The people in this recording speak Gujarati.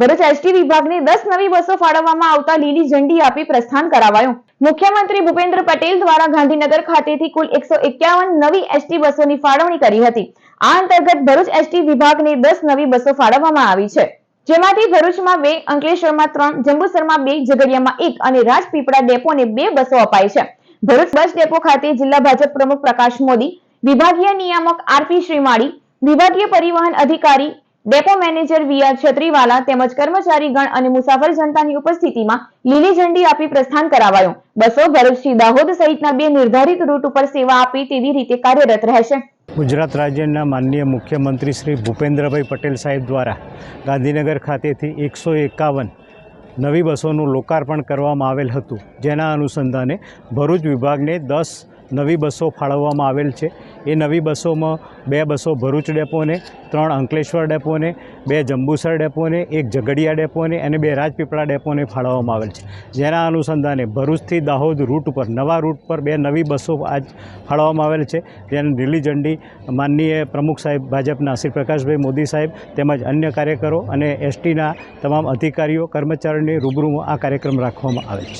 ભરૂચ એસટી વિભાગને દસ નવી બસો ફાળવવામાં આવતા લીલી ઝંડી આપી પ્રસ્થાન કરાવાયું. મુખ્યમંત્રી ભૂપેન્દ્ર પટેલ દ્વારા ગાંધીનગર ખાતેથી કુલ એકસો નવી એસટી બસોની ફાળવણી કરી હતી. આ અંતર્ગત ભરૂચ એસટી વિભાગને દસ નવી બસો ફાળવવામાં આવી છે. જેમાંથી ભરૂચમાં બે, અંકલેશ્વરમાં ત્રણ, જંબુસરમાં બે, ઝઘડિયામાં એક અને રાજપીપળા ડેપોને બે બસો અપાઈ છે. ભરૂચ બસ ડેપો ખાતે જિલ્લા ભાજપ પ્રમુખ પ્રકાશ મોદી, વિભાગીય નિયામક આરપી શ્રીમાળી, વિભાગીય પરિવહન અધિકારી depot manager V R Chhatriwala તેમજ કર્મચારી ગણ અને મુસાફર જનતાની ઉપસ્થિતિમાં લીલી ઝંડી આપી પ્રસ્થાન કરાવાયું. બસો ભરૂચથી દાહોદ સહિતના બે નિર્ધારિત રૂટ ઉપર સેવા આપી તેવી રીતે કાર્યરત રહેશે. ગુજરાત રાજ્યના માનનીય મુખ્યમંત્રી શ્રી ભૂપેન્દ્રભાઈ પટેલ સાહેબ દ્વારા ગાંધીનગર ખાતેથી એકસો એકાવન નવી બસોનું લોકાર્પણ કરવામાં આવેલ હતું. જેના અનુસંધાને ભરૂચ વિભાગને દસ નવી બસો ફાળવવામાં આવેલ છે. એ નવી બસોમાં બે બસો ભરૂચ ડેપોને, ત્રણ અંકલેશ્વર ડેપોને, બે જંબુસર ડેપોને, એક ઝઘડિયા ડેપોને અને બે રાજપીપળા ડેપોને ફાળવવામાં આવેલ છે. જેના અનુસંધાને ભરૂચથી દાહોદ રૂટ ઉપર, નવા રૂટ પર બે નવી બસો આજ ફાળવવામાં આવેલ છે. જેને લીલી ઝંડી માનનીય પ્રમુખ સાહેબ ભાજપના શ્રી પ્રકાશભાઈ મોદી સાહેબ તેમજ અન્ય કાર્યકરો અને એસટીના તમામ અધિકારીઓ, કર્મચારીઓની રૂબરૂમાં આ કાર્યક્રમ રાખવામાં આવેલ છે.